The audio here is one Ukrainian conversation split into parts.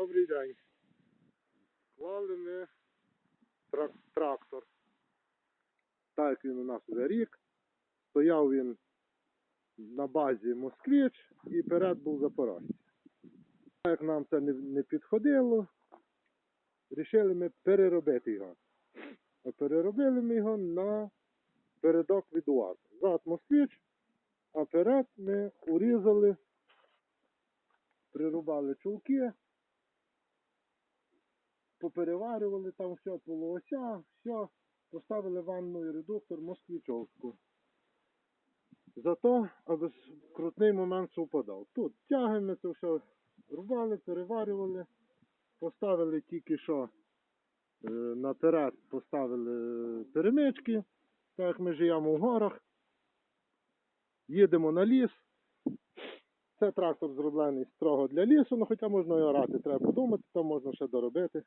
Добрий день. Клали ми трак- трактор. Так він у нас вже рік. Стояв він на базі Москвич і перед був Запорожці. Так як нам це не, підходило, вирішили ми переробити його. А переробили ми його на передок від УАЗ. Зад Москвич, а перед ми урізали, прирубали чулки, попереварювали там все полуося, все, поставили ванну і редуктор москвичовську. Зато, аби крутний момент совпадав. Тут тягами це все рубали, переварювали, поставили тільки що е, наперед поставили перемички, так як ми живемо в горах. Їдемо на ліс. Це трактор зроблений строго для лісу, ну хоча можна і орати, треба подумати, там можна ще доробити.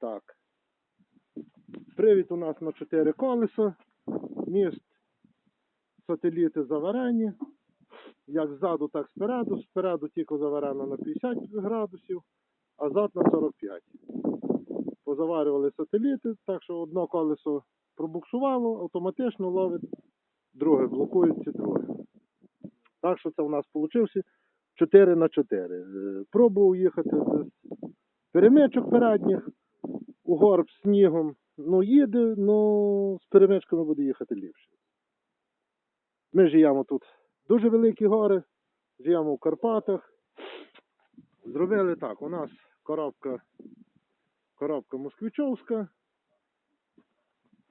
Так. Привід у нас на 4 колеса. Міст сателіти заварені. Як ззаду, так спереду. Спереду тільки заварено на 50 градусів, а зад на 45. Позаварювали сателіти, так що одно колесо пробуксувало, автоматично ловить, друге блокується друге. Так що це у нас вийшло 4 на 4. Е, Пробував їхати без перемичок передніх, у горб снігом. Ну, їде, ну з перемичками буде їхати ліпше. Ми живемо тут дуже великі гори, живемо в Карпатах. Зробили так, у нас коробка, коробка москвичовська.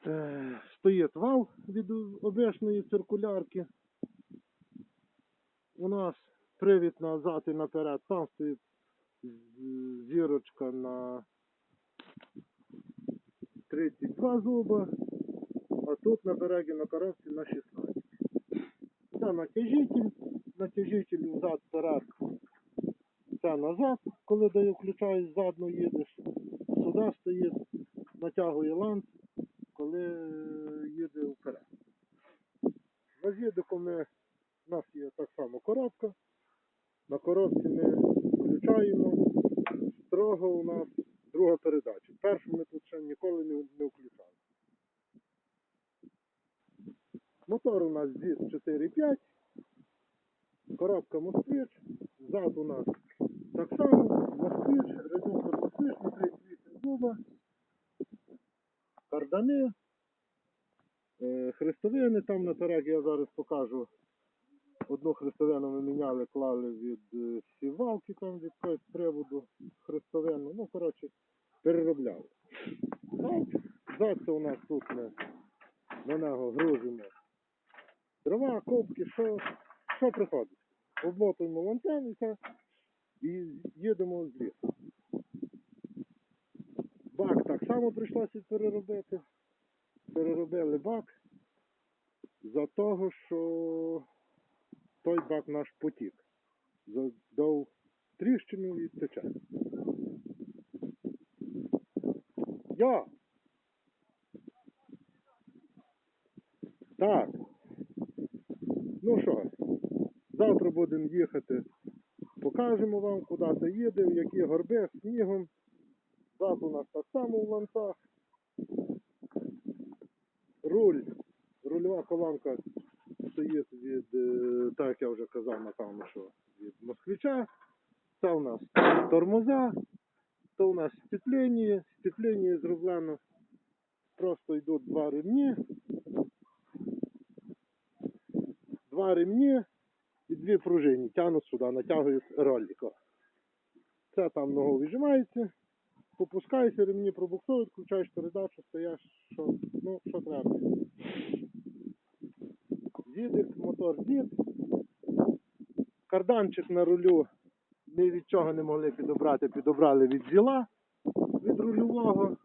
Е, Стоїть вал від обешної циркулярки. У нас привід назад і наперед. Там стоїть зірочка на 32 зуба, а тут на берегі на коробці на 16. Це натяжитель, натяжитель взад вперед. Це назад, коли даю включаєш задну їдеш. Сюди стоїть, натягує ланц, коли їде вперед. На зідику ми, у нас є так само коробка. На коробці ми включаємо. Строго у нас друга передача. Першу ми тут ще ніколи не, не включали. Мотор у нас ZIS 4.5. Коробка москвич. Зад у нас так само. Москвич, редуктор москвич на 38 зуба. Кардани. Е, Хрестовини там на наперед я зараз покажу. Одну хрестовину ми міняли, клали від е, сівалки там від той приводу хрестовину. Ну, коротше, переробляли. Це у нас тут ми на нього грузимо. Дрова, копки, що, що приходить. Обмотуємо все, і їдемо з лісу. Бак так само прийшлося переробити. Переробили бак за того, що той бак наш потік. Задав тріщину і тече. Я. Так. Ну що, завтра будемо їхати. Покажемо вам, куди це їде, в які горби, снігом. Зад у нас так само в ланцах. Руль, рульова колонка стоїть від, е, так як я вже казав, напевно, що від москвича. Це у нас тормоза, то у нас степлення. Степлення зроблено. Просто йдуть два ремні. Два ремні і дві пружини. Тягнуть сюди, натягують ролика. Це там ногу віджимається, попускаєшся, ремні пробуксують, включаєш передачу, стоїш, що, ну, що треба. Зідик, мотор зід. Карданчик на рулю ні від чого не могли підобрати, підобрали від зіла, від рульового.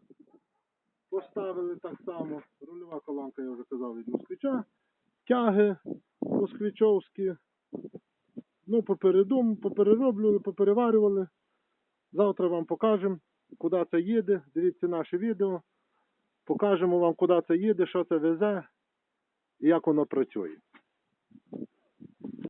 Поставили так само. Рульова колонка, я вже казав, від москвича. Тяги москвичовські. Ну, попередум, поперероблювали, попереварювали. Завтра вам покажемо, куди це їде. Дивіться наше відео. Покажемо вам, куди це їде, що це везе як воно працює.